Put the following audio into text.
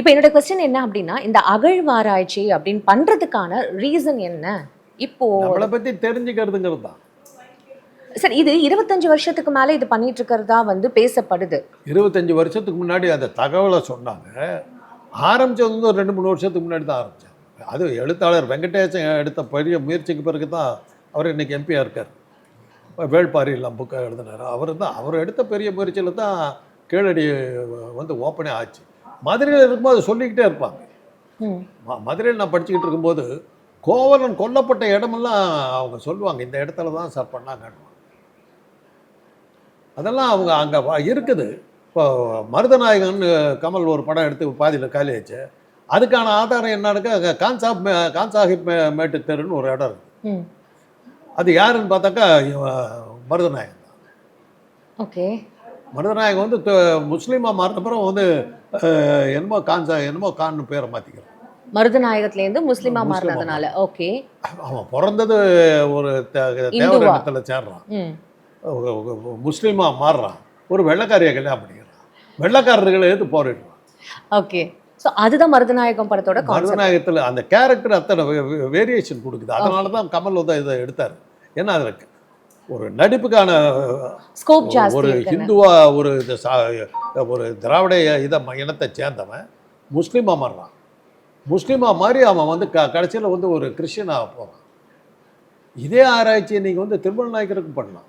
இப்போ என்னோட கொஸ்டின் என்ன அப்படின்னா இந்த அகழ்வாராய்ச்சி அப்படின்னு பண்றதுக்கான ரீசன் என்ன? இப்போ நம்மளை பற்றி தெரிஞ்சுக்கிறதுங்கிறது தான் சார் இது இருபத்தஞ்சு வருஷத்துக்கு மேல இது பண்ணிட்டு இருக்கிறதா வந்து பேசப்படுது. இருபத்தஞ்சி வருஷத்துக்கு முன்னாடி அந்த தகவலை சொன்னாங்க. ஆரம்பிச்சது வந்து ஒரு ரெண்டு மூணு வருஷத்துக்கு முன்னாடி தான் ஆரம்பித்தாங்க அது எழுத்தாளர் வெங்கடேசன் எடுத்த பெரிய முயற்சிக்கு பிறகு தான் அவர் இன்னைக்கு எம்பியாக இருக்கார். வேள்பாரி எல்லாம் புக்கை எழுதினார். அவர் தான் அவர் எடுத்த பெரிய முயற்சியில் தான் கீழடி வந்து ஓப்பனே ஆச்சு. மதுரையில் இருக்கும்போது சொல்லிக்கிட்டே இருப்பாங்க. மதுரையில் நான் படிச்சுக்கிட்டு இருக்கும்போது கோவலன் கொல்லப்பட்ட இடமெல்லாம் அவங்க சொல்லுவாங்க இந்த இடத்துல தான் சார் பண்ணாங்க அதெல்லாம் அவங்க அங்கே இருக்குது. இப்போ மருதநாயகன் கமல் ஒரு படம் எடுத்து பாதியில் காலி ஆச்சு அதுக்கான ஆதாரம் என்னன்னு அங்கே கான்சாப் மே கான்சாஹிப் மே மேட்டு தெருன்னு ஒரு இடம் இருக்குது அது யாருன்னு பார்த்தாக்கா மருதநாயகன் தான். ஓகே. மருதநாயகன் வந்து த- முஸ்லீமா மாறின பிறகு வந்து என்னமோ கான்சா என்னமோ கான்னு பேரை மாற்றிக்கிறான் மருதநாயகத்துல இருந்து முஸ்லிமா மாறினதுனால. ஓகே. அவன் பிறந்தது ஒரு தே- இந்துவா? தேவரத்தில் சேர்றான். ம். முஸ்லீமா மாறுறான். ஒரு வெள்ளைக்காரியை கல்யாணம் பண்ணிக்கிறான். வெள்ளைக்காரர்களை எடுத்து போரிடுறான் ஓகே. சோ அதுதான் மருதநாயகம் படத்தோட மருதநாயகத்தில் அந்த கேரக்டர் அத்தனை வேரியேஷன் கொடுக்குது. அதனால தான் கமல் வந்து இதை எடுத்தார். ஏன்னா அதில் ஒரு நடிப்புக்கான ஸ்கோப் ஒரு ஹிந்துவா ஒரு ஒரு திராவிட இதை இனத்தை சேர்ந்தவன் முஸ்லீமா மாறுறான். முஸ்லீமா மாறி அவன் வந்து க கடைசியில் வந்து ஒரு கிறிஸ்டியனாக போகிறான் இதே ஆராய்ச்சியை நீங்கள் வந்து திருமண நாயக்கருக்கும் பண்ணலாம்.